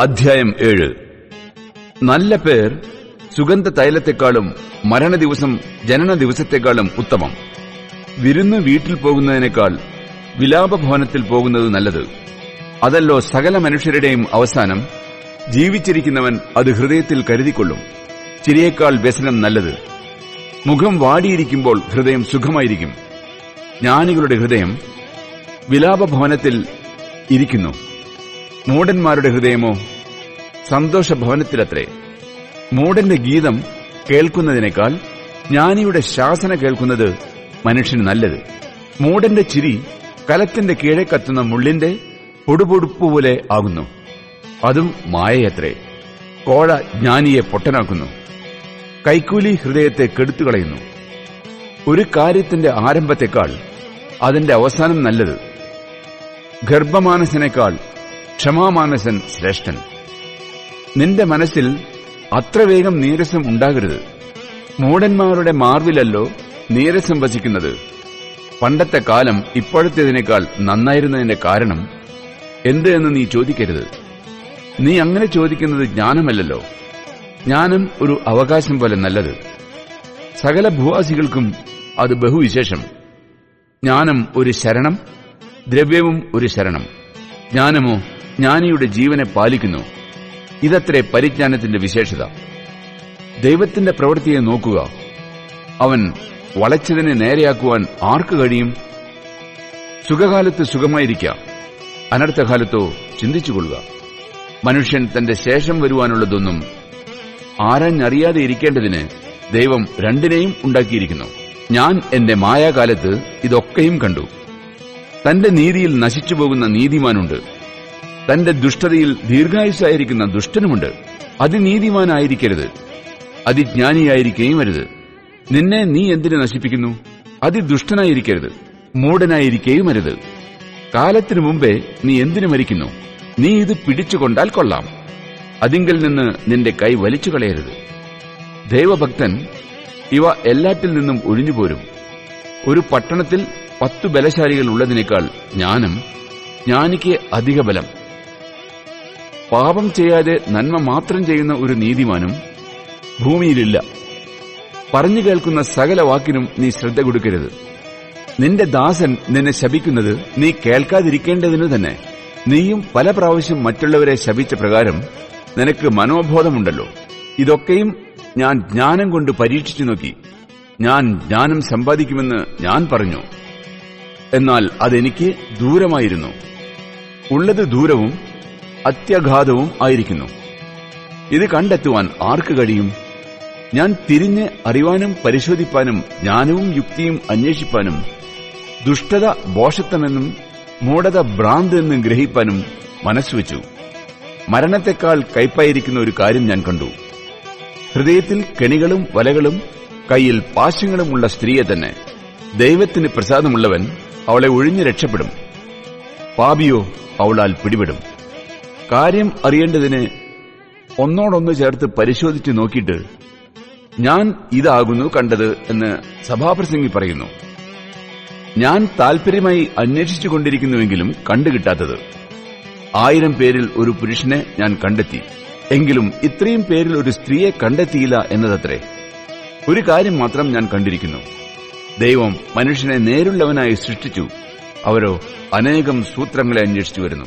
അധ്യായം ഏഴ്. നല്ല പേർ സുഗന്ധ തൈലത്തെക്കാളും മരണ ദിവസം ജനന ദിവസത്തെക്കാളും ഉത്തമം. വിരുന്ന് വീട്ടിൽ പോകുന്നതിനേക്കാൾ വിലാപഭവനത്തിൽ പോകുന്നത് നല്ലത്. അതല്ലോ സകല മനുഷ്യരുടെയും അവസാനം. ജീവിച്ചിരിക്കുന്നവൻ അത് ഹൃദയത്തിൽ കരുതിക്കൊള്ളും. ചിരിയേക്കാൾ വ്യസനം നല്ലത്. മുഖം വാടിയിരിക്കുമ്പോൾ ഹൃദയം സുഖമായിരിക്കും. ജ്ഞാനികളുടെ ഹൃദയം വിലാപഭവനത്തിൽ ഇരിക്കുന്നു. മൂടന്മാരുടെ ഹൃദയമോ സന്തോഷഭവനത്തിലത്രേ. മൂടന്റെ ഗീതം കേൾക്കുന്നതിനേക്കാൾ ജ്ഞാനിയുടെ ശാസന കേൾക്കുന്നത് മനുഷ്യന് നല്ലത്. മൂടന്റെ ചിരി കലത്തിന്റെ കീഴെ കത്തുന്ന മുള്ളിന്റെ പൊടുപൊടുപ്പ് പോലെ ആകുന്നു. അതും മായയത്രേ. കോഴ ജ്ഞാനിയെ പൊട്ടനാക്കുന്നു. കൈക്കൂലി ഹൃദയത്തെ കെടുത്തുകളയുന്നു. ഒരു കാര്യത്തിന്റെ ആരംഭത്തെക്കാൾ അതിന്റെ അവസാനം നല്ലത്. ഗർഭമാനസനേക്കാൾ ക്ഷമാമാനസൻ ശ്രേഷ്ഠൻ. നിന്റെ മനസ്സിൽ അത്ര വേഗം നീരസം ഉണ്ടാകരുത്. മൂടന്മാരുടെ മാർവിലല്ലോ നീരസം വസിക്കുന്നത്. പണ്ടത്തെ കാലം ഇപ്പോഴത്തേതിനേക്കാൾ നന്നായിരുന്നതിന്റെ കാരണം എന്ത് എന്ന് നീ ചോദിക്കരുത്. നീ അങ്ങനെ ചോദിക്കുന്നത് ജ്ഞാനമല്ലല്ലോ. ജ്ഞാനം ഒരു അവകാശം പോലെ നല്ലത്. സകല ഭൂവാസികൾക്കും അത് ബഹുവിശേഷം. ജ്ഞാനം ഒരു ശരണം ദ്രവ്യവും ഒരു ശരണം. ജ്ഞാനമോ ജ്ഞാനിയുടെ ജീവനെ പാലിക്കുന്നു. ഇതത്രേ പരിജ്ഞാനത്തിന്റെ വിശേഷത. ദൈവത്തിന്റെ പ്രവൃത്തിയെ നോക്കുക. അവൻ വളച്ചതിനെ നേരെയാക്കുവാൻ ആർക്ക് കഴിയും? സുഖകാലത്ത് സുഖമായിരിക്കാം. അനർത്ഥകാലത്തോ ചിന്തിച്ചുകൊള്ളുക. മനുഷ്യൻ തന്റെ ശേഷം വരുവാനുള്ളതൊന്നും ആരാഞ്ഞറിയാതെ ഇരിക്കേണ്ടതിന് ദൈവം രണ്ടിനെയും ഉണ്ടാക്കിയിരിക്കുന്നു. ഞാൻ എന്റെ മായാകാലത്ത് ഇതൊക്കെയും കണ്ടു. തന്റെ നീതിയിൽ നശിച്ചുപോകുന്ന നീതിമാനുണ്ട്. തന്റെ ദുഷ്ടതയിൽ ദീർഘായുസായിരിക്കുന്ന ദുഷ്ടനുമുണ്ട്. അതിനീതിമാനായിരിക്കരുത്. അതിജ്ഞാനിയായിരിക്കുകയും വരുത് നിന്നെ നീ എന്തിനു നശിപ്പിക്കുന്നു? അതിദുഷ്ടനായിരിക്കരുത്. മൂടനായിരിക്കുകയും അരുത് കാലത്തിനു മുമ്പേ നീ എന്തിനു മരിക്കുന്നു? നീ ഇത് പിടിച്ചുകൊണ്ടാൽ കൊള്ളാം. അതിങ്കിൽ നിന്ന് നിന്റെ കൈ വലിച്ചു കളയരുത് ദൈവഭക്തൻ ഇവ എല്ലാറ്റിൽ നിന്നും ഒഴിഞ്ഞുപോരും. ഒരു പട്ടണത്തിൽ പത്തു ബലശാലികൾ ഉള്ളതിനേക്കാൾ ജ്ഞാനം ജ്ഞാനിക്ക് അധിക ബലം. പാപം ചെയ്യാതെ നന്മ മാത്രം ചെയ്യുന്ന ഒരു നീതിമാനും ഭൂമിയിലില്ല. പറഞ്ഞു കേൾക്കുന്ന സകല വാക്കിനും നീ ശ്രദ്ധ കൊടുക്കരുത്. നിന്റെ ദാസൻ നിന്നെ ശപിക്കുന്നത് നീ കേൾക്കാതിരിക്കേണ്ടതിനു തന്നെ. നീയും പല പ്രാവശ്യം മറ്റുള്ളവരെ ശപിച്ച പ്രകാരം നിനക്ക് മനോബോധമുണ്ടല്ലോ. ഇതൊക്കെയും ഞാൻ ജ്ഞാനം കൊണ്ട് പരീക്ഷിച്ചു നോക്കി. ഞാൻ ജ്ഞാനം സമ്പാദിക്കുമെന്ന് ഞാൻ പറഞ്ഞു. എന്നാൽ അതെനിക്ക് ദൂരമായിരുന്നു. ഉള്ളത് ദൂരവും അത്യഘാതവും ആയിരിക്കുന്നു. ഇത് കണ്ടെത്തുവാൻ ആർക്ക് കഴിയും? ഞാൻ തിരിഞ്ഞ് അറിവാനും പരിശോധിപ്പാനും ജ്ഞാനവും യുക്തിയും അന്വേഷിപ്പാനും ദുഷ്ടത ബോഷത്വമെന്നും മൂഢത ഭ്രാന്ത് എന്നും ഗ്രഹിപ്പാനും മനസ്സുവെച്ചു മരണത്തെക്കാൾ കൈപ്പായിരിക്കുന്ന ഒരു കാര്യം ഞാൻ കണ്ടു. ഹൃദയത്തിൽ കെണികളും വലകളും കയ്യിൽ പാശങ്ങളുമുള്ള സ്ത്രീയെ തന്നെ. ദൈവത്തിന് പ്രസാദമുള്ളവൻ അവളെ ഒഴിഞ്ഞു രക്ഷപ്പെടും. പാപിയോ അവളാൽ പിടിപെടും. കാര്യം അറിയേണ്ടതിന് ഒന്നോടൊന്ന് ചേർത്ത് പരിശോധിച്ചു നോക്കിയിട്ട് ഞാൻ ഇതാകുന്നു കണ്ടത് എന്ന് സഭാപ്രസംഗി പറയുന്നു. ഞാൻ താൽപര്യമായി അന്വേഷിച്ചുകൊണ്ടിരിക്കുന്നുവെങ്കിലും കണ്ടുകിട്ടാത്തത്. ആയിരം പേരിൽ ഒരു പുരുഷനെ ഞാൻ കണ്ടെത്തി. എങ്കിലും ഇത്രയും പേരിൽ ഒരു സ്ത്രീയെ കണ്ടെത്തിയില്ല എന്നതത്രേ. ഒരു കാര്യം മാത്രം ഞാൻ കണ്ടിരിക്കുന്നു. ദൈവം മനുഷ്യനെ നേരുള്ളവനായി സൃഷ്ടിച്ചു. അവരോ അനേകം സൂത്രങ്ങളെ അന്വേഷിച്ചു വരുന്നു.